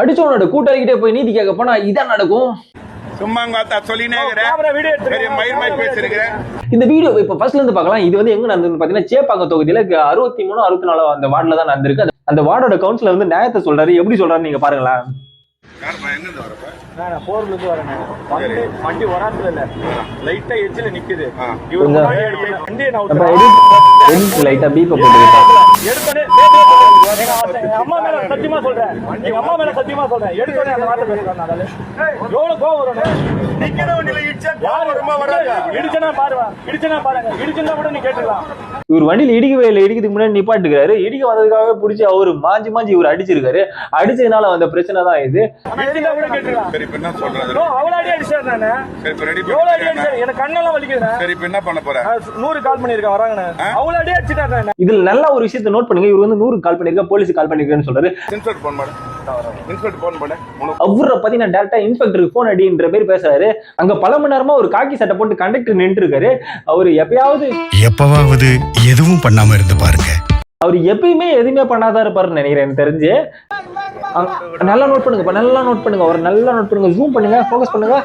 அடிச்சவனோட கூட்டாளிக்கிட்டே போய் நீதி கேட்க போனா இதான் நடக்கும்? சும்மா பார்த்தா சொல்லினே இருக்கிறேன் இந்த வீடியோ இப்ப ஃபர்ஸ்ட்ல இருந்து பார்க்கலாம். இது வந்து எங்க நடந்ததுன்னு பாத்தீங்கன்னா சேப்பாங்க தொகுதியில அறுபத்தி மூணு அறுபத்தி நாலு அந்த வார்டுல தான் நடந்திருக்கு. அந்த- அந்த வார்டோட கவுன்சிலர் வந்து நியாயத்தை சொல்றாரு. எப்படி சொல்றாரு நீங்க பாருங்களேன். நான் போர்ல இருந்து வரேன். வண்டி வண்டி வராதுல இல்ல. லைட்டா எட்ஜ்ல நிக்குது. இவர் முன்னாடி எடுத்து வண்டியை நான் அப்ப விட்டுறேன். எடிட் லைட்டா பீப்ப எடுத்தோடனே அம்மா- மேல சத்தியமா சொல்றேன். எங்க அம்மா மேல சத்தியமா சொல்றேன். எடுத்தோடனே அந்த வார்த்தை பேசுறேன் நான். அதால. எவ்வளவு கோவம் வரும் நிக்கிற வண்டியில இடிச்சா யாரு? வருமா வராது? இடிச்சனா பாருங்க இடிச்சனா பாருங்க. இடிச்சுனா கூட நீ கேட்டுக்கலாம். இவர் வண்டியில இடிக்கவே இல்லை. இடிக்கிறதுக்கு முன்னாடி நிப்பாட்டுக்கிறாரு இடிக்க வந்ததுக்காகவே பிடிச்சி அவரு மாஞ்சி மாஞ்சி இவர் அடிச்சிருக்காரு. அடிச்சதுனால வந்த பிரச்சனை தான் இது. இடிச்சுனா கூட கேட்டுக்கலாம் சரி இப்ப என்ன சொல்றது? நோ, அவ்வளவு அடி அடிச்சாரு நானு. சரி இப்ப ரெடி எவ்வளவு அடி அடிச்சாரு எனக்கு கண்ணெல்லாம் வலிக்குதுண்ணே சரி இப்ப என்ன பண்ண போற? நான் நூறு கால் பண்ணிருக்கேன் வராங்கண்ணே. அவ்வளவு அடி அடிச்சுட்டாரு நானு. இதுல நல்ல ஒரு விஷயத்தை நோட் பண்ணுங்க. இவர் வந்து நூறு கால் பண்ணிருக்க போலீஸ் கால் பண்ணிருக்கேன்னு சொல்றாரு. இன்ஸ்பெக்டர் போன் பண்ணு. இன்ஸ்பெக்டர் போன் பண்ணு. உனக்கு அவரை பத்தி நான் டேரக்டா இன்ஸ்பெக்டருக்கு போன் அடின்ற பேர் பேசுறாரு. அங்க பல மணி நேரமா ஒரு காக்கி சட்டை போட்டு கண்டக்டர் நின்று இருக்காரு அவரு எப்பயாவது எப்பவாவது எதுவும் பண்ணாம இருந்து பாருங்க. அவர் எப்பயுமே எதுவுமே பண்ணாதான் இருப்பாருன்னு நினைக்கிறேன் எனக்கு தெரிஞ்சு. நல்லா நோட் பண்ணுங்க நல்லா நோட் பண்ணுங்க. ஒரு நல்லா நோட் பண்ணுங்க. ஜூம் பண்ணுங்க ஃபோக்கஸ் பண்ணுங்க.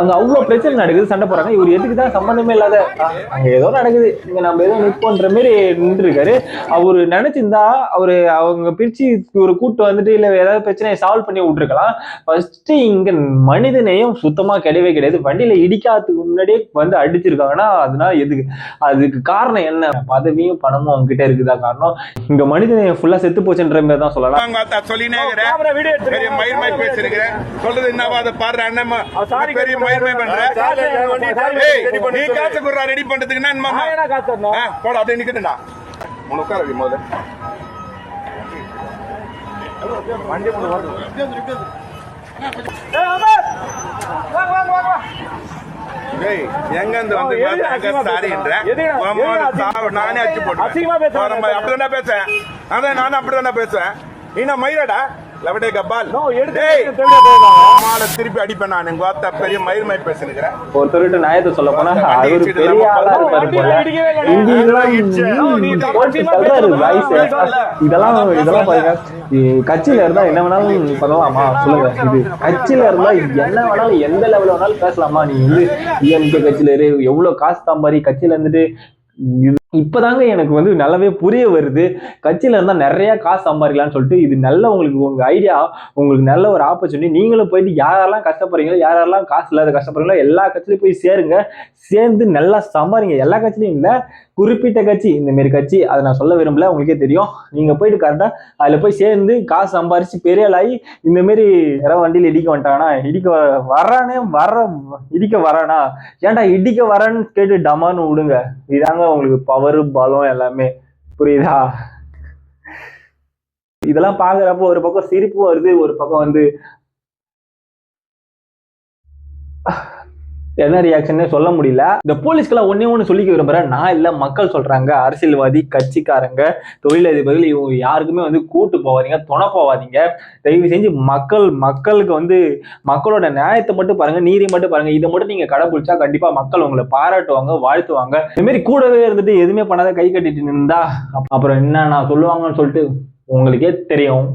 அங்க அவ்வளவு பிரச்சனை நடக்குது சண்டை போறாங்க இவர் எதுக்கு தான் சம்பந்தமே இல்லாத அங்க ஏதோ நடக்குது. இங்க நம்ம ஏதோ நிற்போன்ற மாதிரி நின்று இருக்காரு அவரு நினைச்சிருந்தா அவரு அவங்க பிரிச்சு ஒரு கூட்டு வந்துட்டு இல்ல ஏதாவது பிரச்சனையை சால்வ் பண்ணி விட்டுருக்கலாம். ஃபர்ஸ்ட் இங்க மனித நேயம் சுத்தமா கிடையவே கிடையாது. வண்டியில இடிக்காததுக்கு முன்னாடியே வந்து அடிச்சிருக்காங்கன்னா அதனால எதுக்கு? அதுக்கு காரணம் என்ன? பதவியும் பணமும் அவங்க கிட்ட இருக்குதா காரணம்? இங்க மனித நேயம் ஃபுல்லா செத்து போச்சுன்ற மாதிரி தான் சொல்லலாம். மாதிரி பேசிருக்கிறேன் சொல்றது என்னவா அதை பாரு அண்ணன் சாரி பெரிய மயிர் மாதிரி பண்ற? ஏய், நீ காசு குடுறா ரெடி பண்றதுக்கு என்ன மாமா நான் என்ன காசு தரணும்? ஆ, போடா அப்படியே நிக்கட்டும்டா. உனக்கு உட்கார வை முதல்ல. வண்டி கொண்டு வருது. ஏய், அமர்! வாங்க, வாங்க, வாங்க, வாங்க. டேய், எங்க இருந்து வந்து நான் மாதிரி அப்படிதானே பேசுவேன். அதான் நானும் அப்படிதானே பேசுவேன். நீ நான் மயிரடா? லவடே கப்பால் நோ, எடுத்து திருப்பி அடிப்பேன் நான். எங்க வார்த்தை பெரிய மயிர் மாதிரி பேசினுக்கிறேன். நியாயத்தை சொல்ல போனா அவரு பெரிய ஆளா இருப்பாரு போல. இதெல்லாம். இதெல்லாம் பாருங்க. கட்சியில இருந்தா என்ன வேணாலும் பண்ணலாமா? சொல்லுங்க. இது கட்சியில இருந்தா என்ன வேணாலும் எந்த லெவல்ல வேணாலும் பேசலாமா? நீ வந்து டிஎம்கே கட்சியில இரு. எவ்வளவு காசு தாம்பாரி கட்சியில இருந்துட்டு இப்போதாங்க எனக்கு வந்து நல்லாவே புரிய வருது. கட்சியில இருந்தால் நிறைய காசு சம்பாதிக்கலாம்னு சொல்லிட்டு இது நல்ல உங்களுக்கு உங்க ஐடியா உங்களுக்கு நல்ல ஒரு ஆப்பர்ச்சுனிட்டி நீங்களும் போயிட்டு யாரெல்லாம் கஷ்டப்படுறீங்களோ யாரெல்லாம் காசு இல்லாத கஷ்டப்படுறீங்களோ எல்லா கட்சியிலையும் போய் சேருங்க. சேர்ந்து நல்லா சம்பாதிங்க. எல்லா கட்சியிலையும் இல்லை குறிப்பிட்ட கட்சி. இந்த மாரி கட்சி அதை நான் சொல்ல விரும்பல. உங்களுக்கே தெரியும். நீங்க போயிட்டு கரெக்டாக அதில் போய் சேர்ந்து காசு சம்பாரிச்சு பெரிய ஆளாகி இந்த மாரி யாராவது வண்டியில் இடிக்க வந்துட்டாங்கன்னா இடிக்க வரானே வர இடிக்க வரானா ஏன்டா இடிக்க வரேன்னு கேட்டு டமான்னு விடுங்க. இதாங்க உங்களுக்கு பவர் பலம் எல்லாமே புரியுதா? இதெல்லாம் பாக்குறப்போ ஒரு பக்கம் சிரிப்பு வருது ஒரு பக்கம் வந்து என்ன ரியாக்ஷன் சொல்ல முடியல. இந்த போலீஸ்க்கெல்லாம் ஒன்னே ஒன்று சொல்லிக்க விரும்புறேன். நான் இல்லை மக்கள் சொல்றாங்க. அரசியல்வாதி கட்சிக்காரங்க தொழிலதிபர்கள் இவங்க யாருக்குமே வந்து கூட்டு போவாதீங்க துணை போவாதீங்க. தயவு செஞ்சு மக்கள் மக்களுக்கு வந்து மக்களோட நியாயத்தை மட்டும் பாருங்க நீதி மட்டும் பாருங்க. இதை மட்டும் நீங்க கடைபிடிச்சா கண்டிப்பா மக்கள் உங்களை பாராட்டுவாங்க வாழ்த்துவாங்க. இந்த மாதிரி கூடவே இருந்துட்டு எதுவுமே பண்ணாத கை கட்டிட்டு இருந்தா அப்புறம் என்ன நான் சொல்லுவாங்கன்னு சொல்லிட்டு உங்களுக்கே தெரியும்.